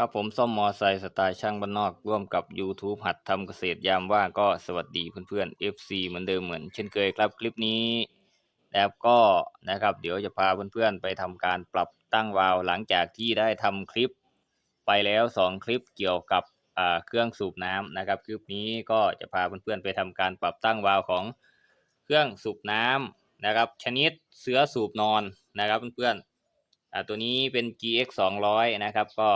ครับผมซ่อมมอไซค์สไตล์ช่างบ้านนอก ร่วมกับ YouTube หัดทำเกษตรยามว่างก็สวัสดีเพื่อนๆ FC เหมือนเดิมเหมือนเช่นเคยครับคลิปนี้แล้วก็นะครับ เดี๋ยวจะพาเพื่อนๆ ไปทำการปรับตั้งวาล์วหลังจากที่ได้ทำคลิป ไปแล้วสองคลิปเกี่ยวกับเครื่องสูบน้ำนะครับ คลิปนี้ก็จะพาเพื่อนๆ ไปทำการปรับตั้งวาล์วของเครื่องสูบน้ำนะครับ ชนิดเสือสูบนอนนะครับเพื่อนๆอ่าตัวนี้เป็น GX 200นะครับก็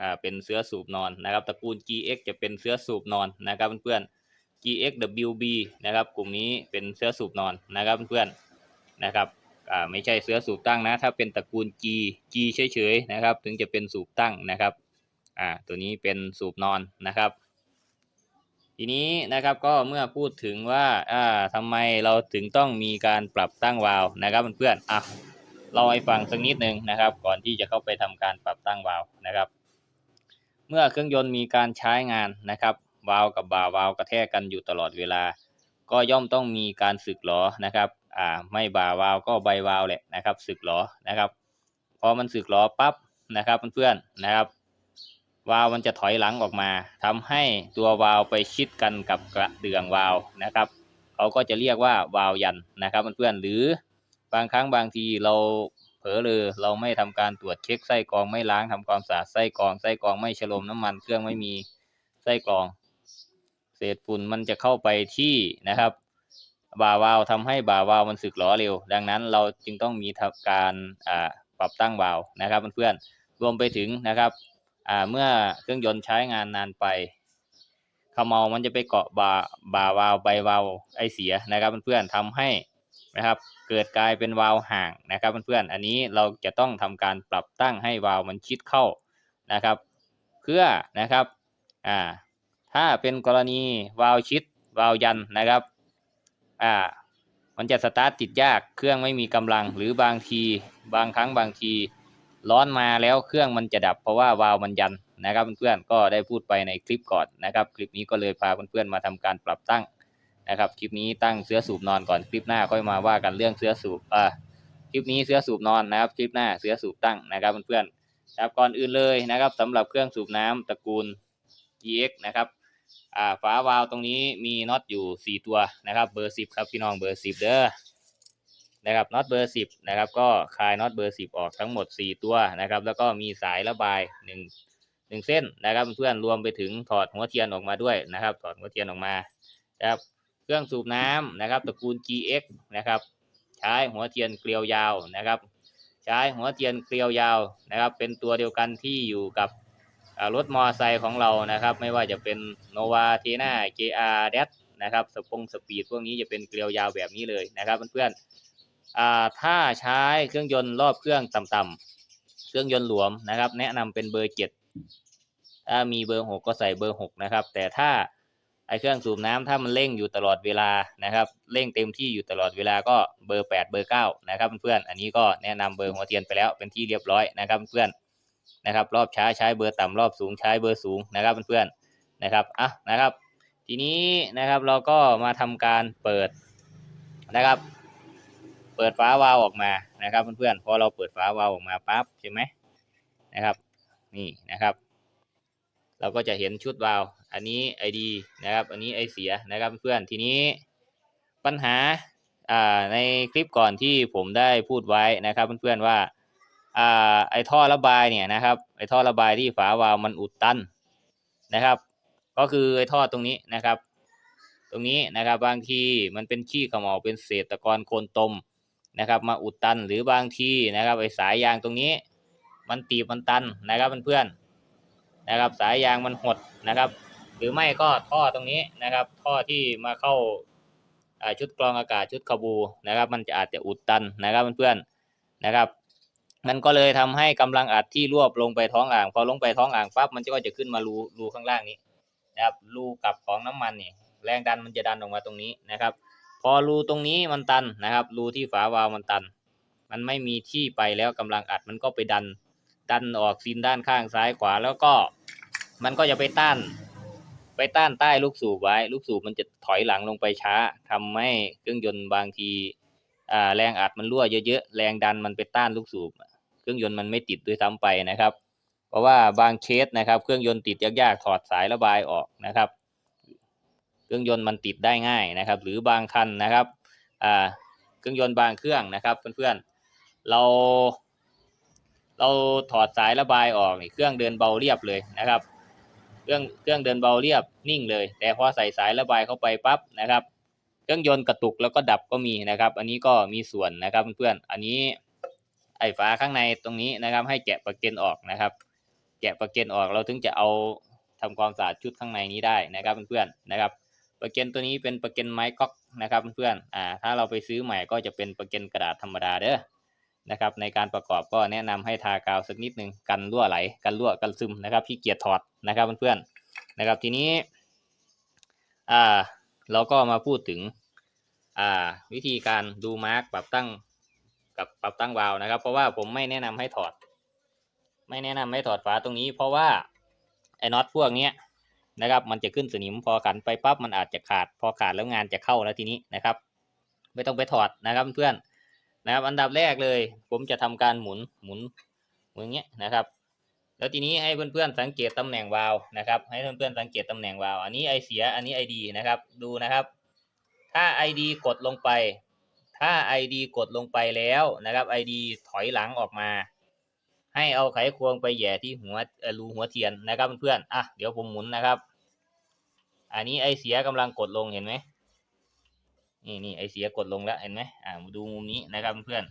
อ่าเป็นเสื้อสูบนอนนะครับตระกูล GX จะเป็นเสื้อสูบนอนนะครับเพื่อนๆ GX WB นะครับกลุ่มนี้เป็นเสื้อสูบนอนนะครับเพื่อนๆนะครับอ่าไม่ใช่เสื้อสูบตั้งนะ ถ้าเป็นตระกูล G G เฉยๆนะครับ ถึงจะเป็นสูบตั้งนะครับอ่าตัวนี้เป็นสูบนอนนะครับทีนี้นะครับก็เมื่อพูดถึงว่าอ่าทำไมเราถึงต้องมีการปรับตั้งวาล์วนะครับเพื่อนๆอะเราให้ฟังสักนิดหนึ่งนะครับ ก่อนที่จะเข้าไปทำการปรับตั้งวาล์วนะครับ เมื่อเครื่องยนต์มีการใช้งานนะครับวาล์วกับบ่าวาล์วกระแทกกันอยู่ตลอดเวลา ก็ย่อมต้องมีการสึกหรอนะครับอ่าไม่บ่าวาล์วก็ใบวาล์วแหละนะครับ สึกหรอนะครับพอมันสึกหรอปั๊บนะครับเพื่อนๆนะครับวาล์วมันจะถอยหลังออกมาทำให้ตัววาล์วไปชิดกันกับกระเดื่องวาล์วนะครับเขาก็จะเรียกว่าวาล์วยันนะครับเพื่อนๆหรือบางครั้งบางทีเรา เผลอเลยเราไม่ทำการตรวจเช็คไส้กรองไม่ล้างทำความสะอาดไส้กรองไส้กรองไม่ฉลมน้ำมันเครื่องไม่มีไส้กรอง เศษฝุ่นมันจะเข้าไปที่นะครับ บ่าวาล์วทำให้บ่าวาล์วมันสึกหรอเร็ว ดังนั้นเราจึงต้องมีทำการอ่าปรับตั้งวาล์วนะครับเพื่อนๆรวมไปถึงนะครับอ่าเมื่อเครื่องยนต์ใช้งานนานไปขมเมามันจะไปเกาะบ่าบ่าวาล์วใบวาล์วไอเสียนะครับเพื่อนๆทำให้ นะครับ เกิดกลายเป็นวาลห่างนะครับเพื่อนๆอันนี้เราจะต้องทำการปรับตั้งให้วาลมันชิดเข้านะครับ เพื่อนะครับอ่าถ้าเป็นกรณีวาลชิดวาลยันนะครับอ่ามันจะสตาร์ทติดยากเครื่องไม่มีกำลังหรือบางทีบางครั้งบางทีร้อนมาแล้วเครื่องมันจะดับเพราะว่าวาลมันยันนะครับเพื่อนๆก็ได้พูดไปในคลิปก่อนนะครับ คลิปนี้ก็เลยพาเพื่อนๆมาทำการปรับตั้ง นะครับคลิปนี้ตั้งเสื้อสูบนอนก่อนคลิปหน้าค่อยมาว่ากันเรื่องเสื้อสูบอ่าคลิปนี้เสื้อสูบนอนนะครับ คลิปหน้าเสื้อสูบตั้งนะครับเพื่อนๆครับก่อนอื่นเลยนะครับสำหรับเครื่องสูบน้ำตระกูล GX นะครับอ่าฝาวาล์วตรงนี้มีน็อตอยู่สี่ตัวนะครับ เบอร์สิบครับพี่น้องเบอร์สิบเด้อนะครับน็อตเบอร์สิบนะครับ ก็คลายน็อตเบอร์สิบออกทั้งหมดสี่ตัวนะครับ แล้วก็มีสายระบายหนึ่งหนึ่งเส้นนะครับ เพื่อนรวมไปถึงถอดหัวเทียนออกมาด้วยนะครับ ถอดหัวเทียนออกมานะครับ เครื่องสูบน้ำนะครับตระกูล GX นะครับ ใช้หัวเทียนเกลียวยาวนะครับ ใช้หัวเทียนเกลียวยาวนะครับ เป็นตัวเดียวกันที่อยู่กับรถมอไซค์ของเรานะครับ ไม่ว่าจะเป็นโนวาเทน่า JR d นะครับสปงสปีดพวกนี้จะเป็นเกลียวยาวแบบนี้เลยนะครับเพื่อนๆถ้าใช้เครื่องยนต์รอบเครื่องต่ำๆเครื่องยนต์หลวมนะครับ แนะนำเป็นเบอร์เจ็ดถ้ามีเบอร์หกก็ใส่เบอร์หกนะครับ แต่ถ้า ไอเครื่องสูบน้ำถ้ามันเร่งอยู่ตลอดเวลานะครับเร่งเต็มที่อยู่ตลอดเวลาก็เบอร์แปดเบอร์เก้านะครับเพื่อนๆอันนี้ก็แนะนำเบอร์หัวเทียนไปแล้วเป็นที่เรียบร้อยนะครับเพื่อนนะครับรอบช้าใช้เบอร์ต่ำรอบสูงใช้เบอร์สูงนะครับเพื่อนๆนะครับอะนะครับ ทีนี้นะครับเราก็มาทำการเปิดนะครับ เปิดฝาวาล์วออกมานะครับเพื่อนๆพอเราเปิดฝาวาล์วออกมาปั๊บใช่ไหมนะครับ นี่นะครับ เราก็จะเห็นชุดวาล์ว อันนี้ ID นะครับ อันนี้ไอเสียนะครับเพื่อนทีนี้ปัญหาอ่าในคลิปก่อนที่ผมได้พูดไว้นะครับเพื่อนๆว่าอ่าไอท่อระบายเนี่ยนะครับไอท่อระบายที่ฝาวาล์วมันอุดตันนะครับ ก็คือไอท่อตรงนี้นะครับ ตรงนี้นะครับบางทีมันเป็นขี้ขมอเป็นเศษตะกอนโคลนตมนะครับ มาอุดตันหรือบางทีนะครับไอสายยางตรงนี้ มันตีบมันตันนะครับเพื่อนๆนะครับ สายยางมันหดนะครับ หรือไม่ก็ท่อตรงนี้นะครับ ท่อที่มาเข้าชุดกรองอากาศชุดคาบูนะครับ มันจะอาจจะอุดตันนะครับเพื่อนๆนะครับมันก็เลยทำให้กำลังอัดที่รวบลงไปท้องอ่าง พอลงไปท้องอ่างปั๊บมันก็จะขึ้นมารูรูข้างล่างนี้นะครับรูกลับของน้ำมันนี่แรงดันมันจะดันออกมาตรงนี้นะครับ พอรูตรงนี้มันตันนะครับ รูที่ฝาวาล์วมันตัน มันไม่มีที่ไปแล้วกำลังอัดมันก็ไปดัน ดันออกซีนด้านข้างซ้ายขวาแล้วก็ มันก็จะไปต้าน ไปต้านใต้ลูกสูบไว้ ลูกสูบมันจะถอยหลังลงไปช้าทำให้เครื่องยนต์บางทีอ่าแรงอัดมันรั่วเยอะๆแรงดันมันไปต้านลูกสูบ เครื่องยนต์มันไม่ติดด้วยซ้ำไปนะครับ เพราะว่าบางเคสนะครับ เครื่องยนต์ติดยากๆถอดสายระบายออกนะครับ เครื่องยนต์มันติดได้ง่ายนะครับ หรือบางคันนะครับอ่าเครื่องยนต์บางเครื่องนะครับ เพื่อนๆเราเราถอดสายระบายออกนี่เครื่องเดินเบาเรียบเลยนะครับ เครื่องเครื่องเดินเบาเรียบนิ่งเลย แต่พอใส่สายระบายเข้าไปปั๊บนะครับ เครื่องยนต์กระตุกแล้วก็ดับก็มีนะครับ อันนี้ก็มีส่วนนะครับเพื่อนๆอันนี้ไอ้ฝาข้างในตรงนี้นะครับ ให้แกะประเก็นออกนะครับ แกะประเก็นออกเราถึงจะเอาทำความสะอาดชุดข้างในนี้ได้นะครับเพื่อนๆนะครับประเก็นตัวนี้เป็นประเก็นไม้ก๊อกนะครับเพื่อนๆอ่าถ้าเราไปซื้อใหม่ก็จะเป็นประเก็นกระดาษธรรมดาเด้อ นะครับ ในการประกอบก็แนะนำให้ทากาวสักนิดหนึ่งกันรั่วไหลกันรั่วกันซึมนะครับที่เกียจถอดนะครับเพื่อนๆนะครับทีนี้อ่าเราก็มาพูดถึงอ่าวิธีการดูมาร์กปรับตั้งกับปรับตั้งวาล์วนะครับ เพราะว่าผมไม่แนะนำให้ถอด ไม่แนะนำให้ถอดฝาตรงนี้ เพราะว่าไอ้น็อตพวกเนี้ยนะครับ มันจะขึ้นสนิมพอขันไปปั๊บมันอาจจะขาด พอขาดแล้วงานจะเข้าแล้วทีนี้นะครับ ไม่ต้องไปถอดนะครับเพื่อน นะครับ อันดับแรกเลย ผมจะทำการหมุนหมุนหมุนอย่างเงี้ยนะครับ แล้วทีนี้ให้เพื่อนๆสังเกตตำแหน่งวาล์วนะครับ ให้เพื่อนๆสังเกตตำแหน่งวาล์วอันนี้ไอเสียอันนี้ไอดีนะครับ ดูนะครับ ถ้า ID กดลงไป ถ้า ID กดลงไปแล้วนะครับ ID ถอยหลังออกมา ให้เอาไขควงไปแย่ที่หัวรูหัวเทียนนะครับเพื่อนๆอะเดี๋ยวผมหมุนนะครับ อันนี้ไอเสียกำลังกดลงเห็นไหม นี่นี่ไอเสียกดลงแล้วเห็นไหมอ่ามาดูมุมนี้นะครับเพื่อน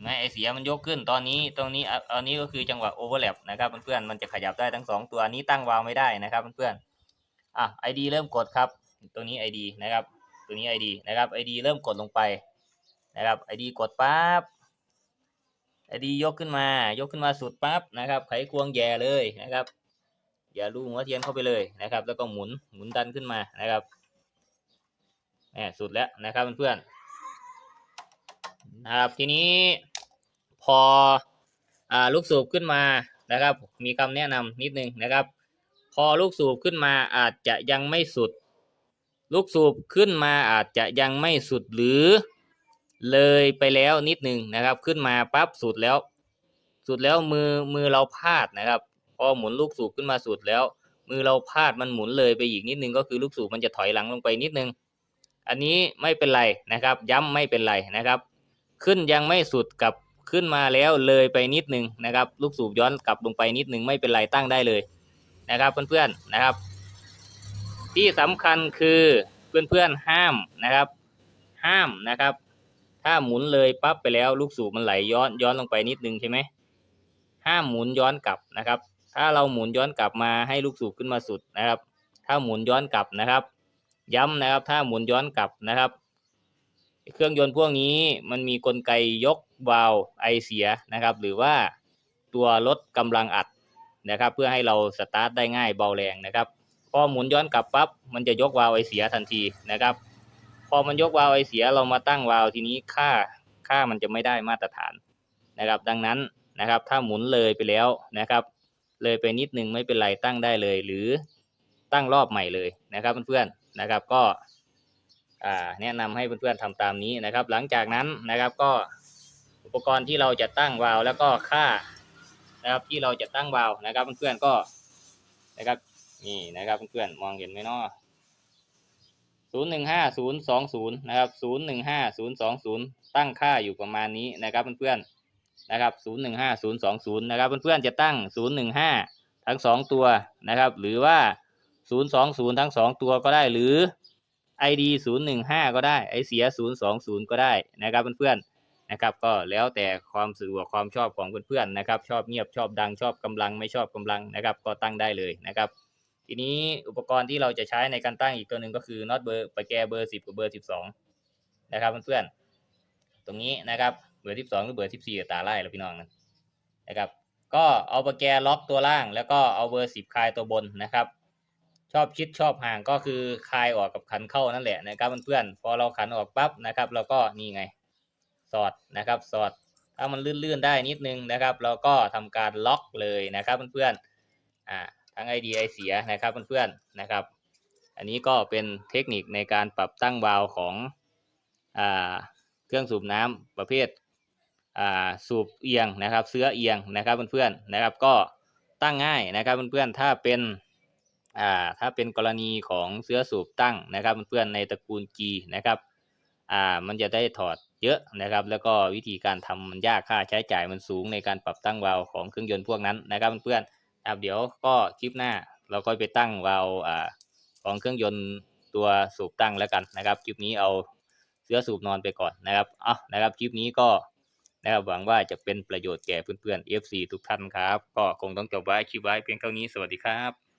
นไหมไอเสียมันยกขึ้นตอนนี้ตรงนี้อะอันนี้ก็คือจังหวะโอเวอร์แลปนะครับเพื่อนๆมันจะขยับได้ทั้งสองตัวนี้ตั้งวาวไม่ได้นะครับเพื่อนๆอะ ID เริ่มกดครับ ตัวนี้ ID นะครับ ตัวนี้ ID นะครับ ID เริ่มกดลงไปนะครับ ID กดปั๊บ ID ยกขึ้นมายกขึ้นมาสุดปั๊บนะครับไขควงแย่เลยนะครับอย่าลูหัวเทียนเข้าไปเลยนะครับ แล้วก็หมุนหมุนดันขึ้นมานะครับ แหมสุดแล้วนะครับเพื่อนๆนะครับทีนี้พออ่าลูกสูบขึ้นมานะครับ มีคำแนะนำนิดนึงนะครับ พอลูกสูบขึ้นมาอาจจะยังไม่สุด ลูกสูบขึ้นมาอาจจะยังไม่สุดหรือ เลยไปแล้วนิดนึงนะครับ ขึ้นมาปั๊บสุดแล้ว สุดแล้วมือมือเราพลาดนะครับ พอหมุนลูกสูบขึ้นมาสุดแล้ว มือเราพลาดมันหมุนเลยไปอีกนิดนึงก็คือลูกสูบมันจะถอยหลังลงไปนิดนึง อันนี้ไม่เป็นไรนะครับ ย้ำไม่เป็นไรนะครับ ขึ้นยังไม่สุดกับขึ้นมาแล้วเลยไปนิดนึงนะครับ ลูกสูบย้อนกลับลงไปนิดนึงไม่เป็นไรตั้งได้เลยนะครับเพื่อนๆนะครับ ที่สำคัญคือเพื่อนๆห้ามนะครับ ห้ามนะครับ ถ้าหมุนเลยปั๊บไปแล้วลูกสูบมันไหลย้อนย้อนลงไปนิดนึงใช่ไหมห้ามหมุนย้อนกลับนะครับ ถ้าเราหมุนย้อนกลับมาให้ลูกสูบขึ้นมาสุดนะครับ ถ้าหมุนย้อนกลับนะครับ ย้ำนะครับ ถ้าหมุนย้อนกลับนะครับ เครื่องยนต์พวกนี้มันมีกลไกยกวาล์วไอเสียนะครับ หรือว่าตัวลดกำลังอัดนะครับ เพื่อให้เราสตาร์ทได้ง่ายเบาแรงนะครับ พอหมุนย้อนกลับปั๊บมันจะยกวาล์วไอเสียทันทีนะครับ พอมันยกวาล์วไอเสียเรามาตั้งวาล์วทีนี้ค่าค่ามันจะไม่ได้มาตรฐานนะครับ ดังนั้นนะครับ ถ้าหมุนเลยไปแล้วนะครับ เลยไปนิดนึงไม่เป็นไรตั้งได้เลย หรือตั้งรอบใหม่เลยนะครับเพื่อนๆ นะครับ ก็แนะนำให้เพื่อนๆทำตามนี้นะครับ หลังจากนั้นนะครับก็อุปกรณ์ที่เราจะตั้งวาล์วแล้วก็ค่านะครับที่เราจะตั้งวาล์วนะครับเพื่อนๆก็นะครับนี่นะครับเพื่อนๆมองเห็นไหมเนาะศูนย์หนึ่งห้าศูนย์สองศูนย์นะครับศูนย์หนึ่งห้าศูนย์สองศูนย์ตั้งค่าอยู่ประมาณนี้นะครับเพื่อนๆนะครับศูนย์หนึ่งห้าศูนย์สองศูนย์นะครับเพื่อนๆจะตั้งศูนย์หนึ่งห้าทั้งสองตัวนะครับ หรือว่า ศูนย์สองศูนย์ทั้งสองตัวก็ได้หรือ ID ศูนย์หนึ่งห้าก็ได้ ไอเสียศูนย์สองศูนย์ก็ได้นะครับเพื่อนๆนะครับ ก็แล้วแต่ความสะดวกความชอบของเพื่อนๆนะครับ ชอบเงียบชอบดังชอบกำลังไม่ชอบกำลังนะครับ ก็ตั้งได้เลยนะครับ ทีนี้อุปกรณ์ที่เราจะใช้ในการตั้งอีกตัวหนึ่งก็คือน็อตเบอร์ปะแกเบอร์สิบกับเบอร์สิบสองนะครับเพื่อนๆตรงนี้นะครับเบอร์สิบสองหรือเบอร์สิบสี่ตาไล่แล้วพี่น้องนะครับ ก็เอาประแกล็อกตัวล่าง แล้วก็เอาเบอร์สิบคลายตัวบนนะครับ ชอบชิดชอบห่างก็คือคลายออกกับขันเข้านั่นแหละนะครับเพื่อนๆพอเราขันออกปั๊บนะครับ เราก็นี่ไง สอดนะครับ สอดถ้ามันลื่นๆได้นิดนึงนะครับ เราก็ทำการล็อกเลยนะครับเพื่อนๆอ่าทั้ง ID ไอเสียนะครับเพื่อนๆนะครับ อันนี้ก็เป็นเทคนิคในการปรับตั้งวาล์วของอ่าเครื่องสูบน้ำประเภทอ่าสูบเอียงนะครับ เสื้อเอียงนะครับเพื่อนๆนะครับ ก็ตั้งง่ายนะครับเพื่อนๆถ้าเป็น อ่าถ้าเป็นกรณีของเสื้อสูบตั้งนะครับเพื่อนในตระกูล G นะครับอ่ามันจะได้ถอดเยอะนะครับ แล้วก็วิธีการทำมันยากค่าใช้จ่ายมันสูงในการปรับตั้งวาล์วของเครื่องยนต์พวกนั้นนะครับเพื่อนครับเดี๋ยวก็คลิปหน้าเราก็ไปตั้งวาล์วอ่าของเครื่องยนต์ตัวสูบตั้งแล้วกันนะครับ คลิปนี้เอาเสื้อสูบนอนไปก่อนนะครับอะนะครับคลิปนี้ก็นะครับหวังว่าจะเป็นประโยชน์แก่เพื่อนๆ FC ทุกท่านครับ ก็คงต้องจบไว้คลิปไว้เพียงเท่านี้สวัสดีครับ